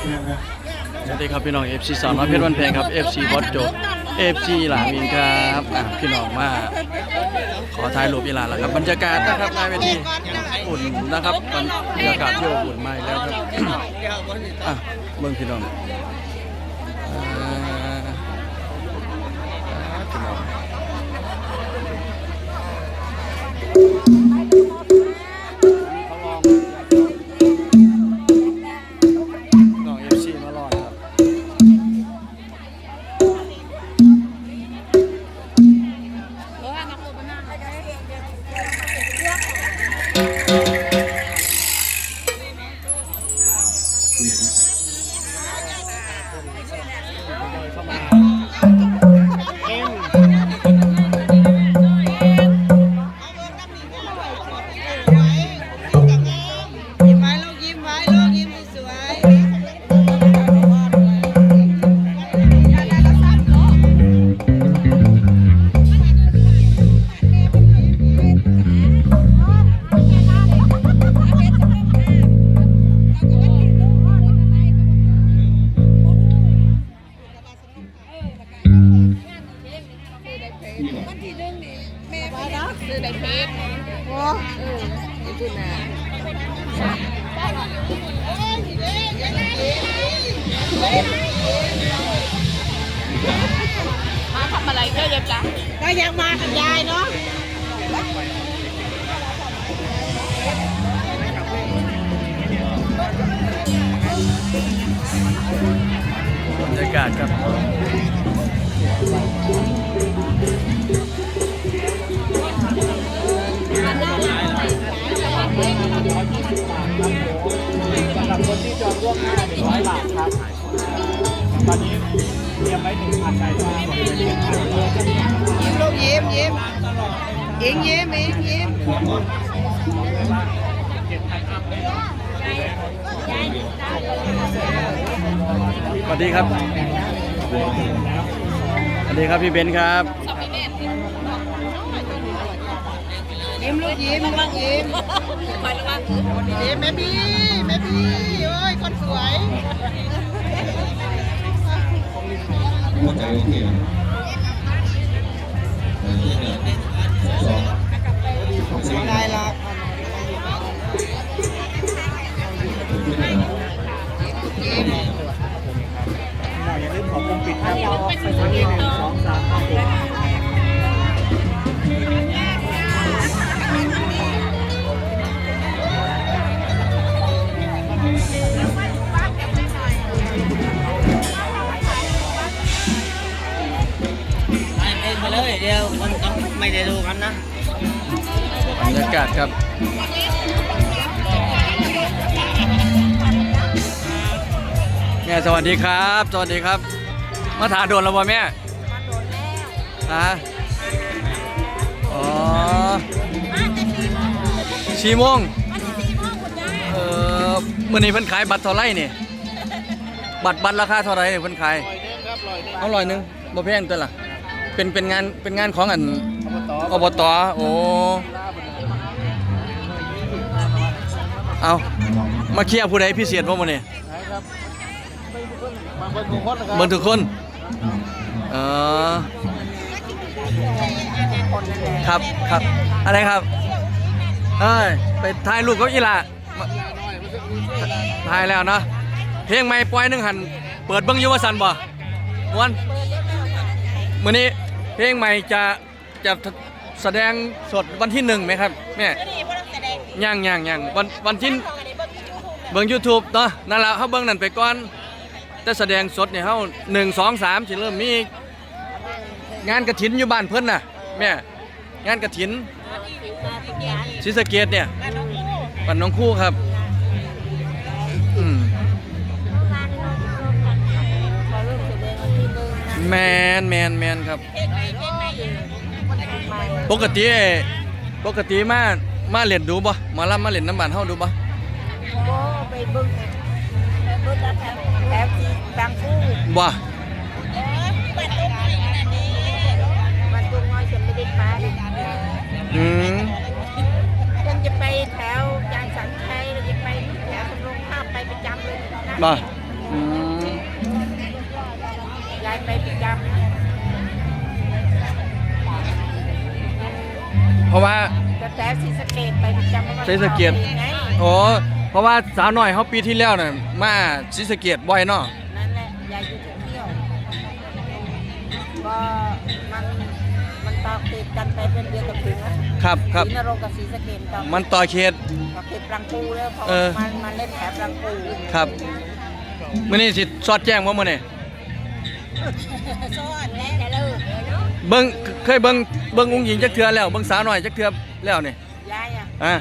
สวัสดีครับพี่น้อง FC สาวน้อยเพชรวันแพงครับ FC บอสโจ FC หลามินครับอะพี่น้องมาขอถ่ายรูปอีหลานแล้วครับ บรรยากาศนะครับในเวทีอุ่นนะครับบรรยากาศที่อบอุ่นมากแล้วครับอะเมืองพี่น้อง ซื้อได้เพชรโอ้เออจุดน่ะมาทำอะไรก็ยังจ้ะก็ยังมากับยายเนาะบรรยากาศครับ ล่วงหน้า100บาทครับ ตอนนี้เตรียมไว้1,000ใบว่าบริเวณเชียงคานเลยยิ้มลูกยิ้มยิ้มยิ้มยิ้มยิ้มยิ้มสวัสดีครับ สวัสดีครับพี่เบนซ์ครับ ยิ้มลูกยิ้มลูกยิ้มไปแล้วว่ายิ้มแม่พี่แม่พี่โอ้ย คนสวยหัวใจโอเคนะเออสองสี่ได้ละ ไม่ได้ดูกันนะบรรยากาศครับแม่สวัสดีครับ สวัสดีครับ มาถาโดนแล้วบ่แม่ฮะอ๋อชีโมงเออมื่อนี้เพิ่นขายบัตรเท่าไหร่นี่บัตรบัตรราคาเท่าไหร่เพิ่นขายเอาร้อยหนึงบ่แพงตัวล่ะเป็นเป็นงานเป็นงานของอัน อบตโอ้เอามาเคลียร์ผู้ใดพิเศษบ่มื้อนี้มาเบิ่งทุกคนนะครับเบิ่งทุกคนออครับครับอะไรครับเอ้ยไปถ่ายรูปกับอีล่ะถ่ายแล้วเนาะเพลงใหม่ปล่อยหนึงหันเปิดเบิ่งอยู่ว่าซั่นบ่ม่วนมื้อนี้เพลงใหม่จะจะ แสดงสดวันที่หนึ่งไหมครับแม่ย่างย่างย่างวันวันที่เบิ่ง YouTube เนาะนั่นล่ะเฮาเบิ่งนั่นไปก่อน แต่แสดงสดเนี่ยเฮาหนึ่งสองสามสิเริ่มมีงานกระถินอยู่บ้านเพิ่นน่ะแม่งานกระถินศรีสะเกดเนี่ยปันน้องคู่ครับอืมแมนแมนแมนครับ ปกติปกติมามาเล่นดูบ่มาล่ำมาเล่นน้ำบานเฮาดูบ่บ่ไปเบิ่งเบิ่งแล้แถวแที่บางคู่บ่มันตุ้งอยฉันไม่ได้ไปอืมฉันจะไปแถวจานสังชัยเรจะไปแถวโรงภาพไปประจำเลยนะบ่อืมยายไปประจำ เพราะว่าำกระแตศรีสะเกดไปประจำศรีสะเกษ ไงโอ้เพราะว่าสาวน้อยเขาปีที่แล้วน่ะมาศรีสะเกดบ่อยเนาะนั่นแหละยายอยู่เที่ยวก็มันมันต่อติดกันไปเป็นเดือนกับถึงนะครับ ครับศรีนรงค์กับศรีสะเกดต่อมันต่อเขต กับเขตปรังปูแล้วเพราะเออ มันมันเล่นแถบปรังปูครับมื้อนี้สิสอดแจ้งบ่มื้อนี้ซ้อนและแต่เลิก เลยเนาะเบิ่งเคยเบิ่งเบิ่งอุ้งหญิงจักเทื่อแล้วเบิ่งสาวน้อยจักเทื่อแล้วนี่ยายอะอ่า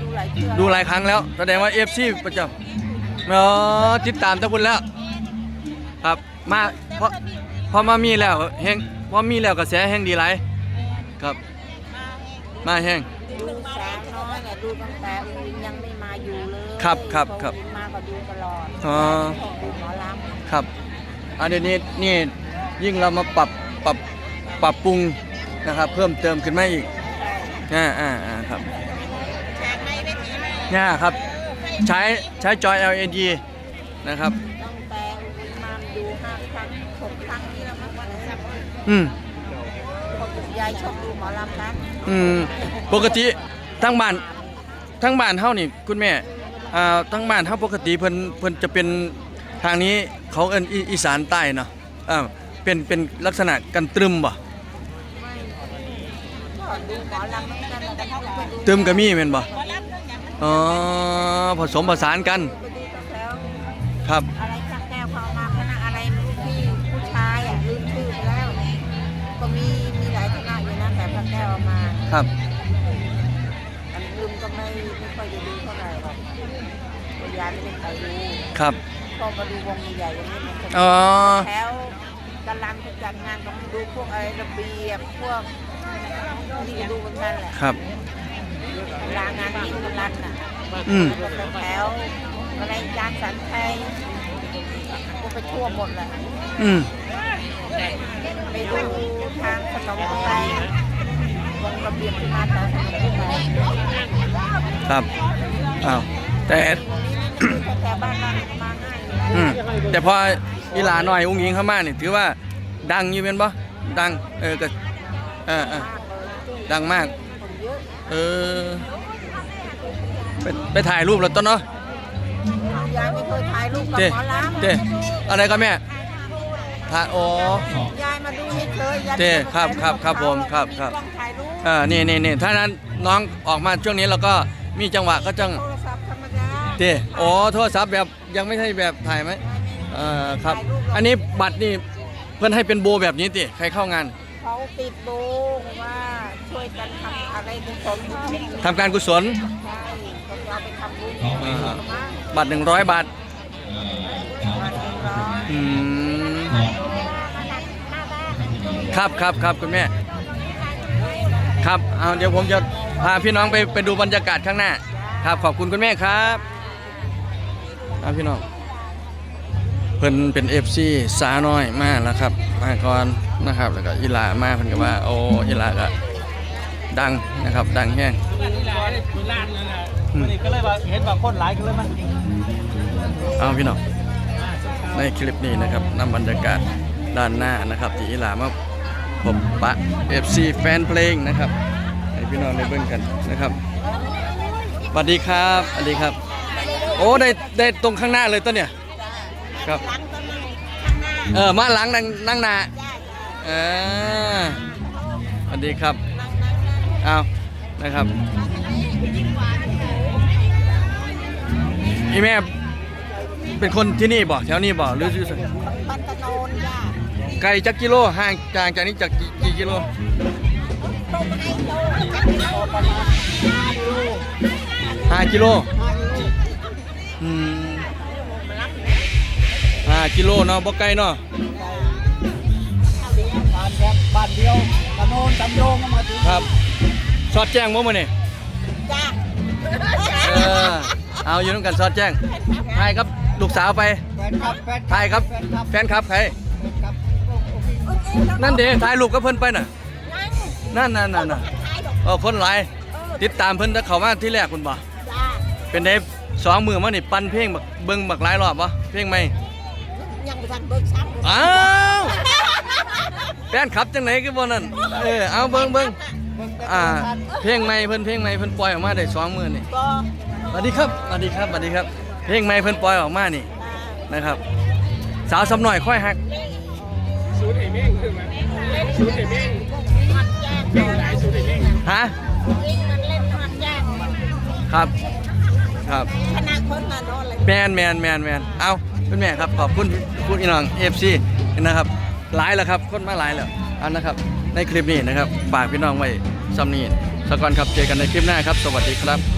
ดูหลายเทื่อดูหลายครั้งแล้วแสดงว่า FC ประจำเนาะติดตามแตะพุ่นแล้ว ครับมาพอพอมามีแล้วแฮงพอมีแล้วกระแสแฮงดีหลายครับ มาแฮงดูสาวน้อยเนี่ยดูตั้งแต่อุ้งยังไม่มาอยู่เลยครับครับครับพอมาก็ดูตลอดอ๋อชอบดูหมอลำครับอันนี้นี่ยิ่งเรามาปรับปรับ ปรับปรุงนะครับเพิ่มเติมขึ้นมาอีกอ่าอ่าอ่าครับเนี่ยครับใช้ใช้จอย LED นะครับตั้งแต่มาดูห้าครั้งหกครั้งที่แล้วมั้งวันนั้นอืมเพราะยายชอบดูหมอลำกันอืมปกติทั้งบ้านทั้งบ้านเฮานี่คุณแม่อ่าทั้งบ้านเฮาปกติเพิ่นเพิ่นจะเป็นทางนี้เขาเอิ้นอีอีสานใต้เนาะอ่าเป็นเป็นลักษณะกันตรึมบ่ ไม่ก็ดูหมอลำเหมือนกันแต่เขาไปดูตรึมก็มีแม่นบ่อ๋อผสมผสานกันไปดูกันแล้วครับ อะไรสักแก้วเขาเอามาคณะอะไรไม่รู้พี่ผู้ชายอะลืมชื่อไปแล้ว ก็มีมีหลายคณะอยู่นะแต่พระแก้วเอามาครับ อันลืมก็ไม่ไม่ค่อยจะดูเท่าไหร่หรอกตัวยายไม่ได้ไปดูครับ ก็มาดูวงใหญ่ๆอย่างนี้มันจะอ๋อแถวกำลังจะจัดงานก็มาดูพวกอะไรระเบียบพวก นี่ก็ดูเหมือนกันแหละครับเวลางานกินกันรันน่ะอืมแถวอะไรจานสันไทยก็ไปทั่วหมดแหละอืมไปดูทางขนมไทยวงระเบียบที่มาแถวขนมไทยครับอ้าวแต่แถวบ้านเราก็มาง่ายอยู่อืมแต่พออีหลาหน่อยอุ้งยิงเข้ามานี่ถือว่าดังอยู่เป็นบ่ดังเออก็เออเออมากเลย ดังมากคนเยอะเออ ไปไปถ่ายรูปแล้วต้นเนาะยายไม่เคยถ่ายรูปกับเจ้หมอลำเจ้อะไรก็แม่ถ่ายอ๋อ ยายมาดูเฉยๆยายเจ้ครับครับครับผมครับครับกล้องถ่ายรูปอ่านี่นี่นี่ถ้านั้นน้องออกมาช่วงนี้เราก็มีจังหวะก็จังโทรศัพท์ธรรมดาเจ้อ๋อโทรศัพท์แบบยังไม่ใช่แบบถ่ายไหม เอ่าครับ อันนี้บัตรนี่เพื่อนให้เป็นโบแบบนี้ติใครเข้างาน เขาติดโบงว่าช่วยกันทำอะไรกุศลใช่ทำการกุศลเขาจะเอาไปทำบุญอ่ามาบัตร100 บาทวันละร้อยอืมครับครับครับคุณแม่ ครับเอาเดี๋ยวผมจะพาพี่น้องไปไปดูบรรยากาศข้างหน้า ครับขอบคุณคุณแม่ครับเอาพี่น้อง เพิ่นเป็น FC สาน้อยมาแล้วครับ มาก่อนนะครับ แล้วก็อีหลามาเพิ่นก็ว่าโอ้อีหลาก็ดังนะครับ ดังแห้งนี่แหละได้คุยล้านนั่นแหละวันนี้ก็เลยว่าเห็นว่าคนหลายก็เลยมาเอาพี่น้องในคลิปนี้นะครับนำบรรยากาศด้านหน้านะครับ ที่อีหลามาพบปะ FC แฟนเพลงนะครับให้พี่น้องได้เบิ่งกันนะครับสวัสดีครับสวัสดีครับ โอ้ได้ได้ตรงข้างหน้าเลยต้นเนี่ย ครับหลังก็นั่งข้างหน้าเออมาหลังนั่งนั่งหน้าเออสวัสดีครับเอานะครับ อีแม่เป็นคนที่นี่บ่แถวนี้บ่หรืออยู่ไสปัตตโนนจ้าไกลจักกิโลห่างจากจากนี้จากกี่กี่กิโลโตมาให้โตจักรโตประมาณห้ากิโลห้ากิโล ห้ากิโลอืมห้า กิโลเนาะบ่ไกลเนาะบ้านแบบบ้านเดียวกระโนนจำโยงก็มาถึงครับสอดแจ้งบ่มื้อนี่จ้าเออเอาอยู่นำกันสอดแจ้งถ่ายครับลูกสาวไปแฟนครับแฟนถ่ายครับแฟนครับแฟนครับใครครับนั่นเด้ถ่ายรูปกับเพิ่นไปน่ะนั่นนั่นนั่นน่ะเออคนหลายติดตามเพิ่นแต่เข้ามาที่แรกคุณบ่จ้าเป็นได้สองมือมานี่ ปั่นเพลงบักเบิ่งบักหลายรอบบ่เพลงใหม่ ยังไม่ทันเบิกซ้ำอ้าวแฟนขับจังไหนคือบ่นั่นเออเอาเบิ่งเบิ่งอ่า เพลงใหม่เพิ่นเพลงใหม่เพิ่นปล่อยออกมาได้สองมื้อนี่ก็สวัสดีครับสวัสดีครับสวัสดีครับ เพลงใหม่เพิ่นปล่อยออกมานี่นะครับ สาวสำน้อยค่อยฮักสูตรไอ้เม่งคือไหมสูตรไอ้เม่งเม่งหลายสูตรไอ้เม่งฮะวิ่งมันเล่นมันยากครับ ครับขนาดคนน่ะนอนเลยแมนแมนแมนแมนเอา คุณแม่ครับขอบคุณคุณอีน้องเอฟซีนะครับหลายแล้วครับคนมาหลายแล้วอันนะครับ ในคลิปนี้นะครับฝากพี่น้องไว้ซ้ำนี้สกก่อนครับเจอกันในคลิปหน้าครับ สวัสดีครับ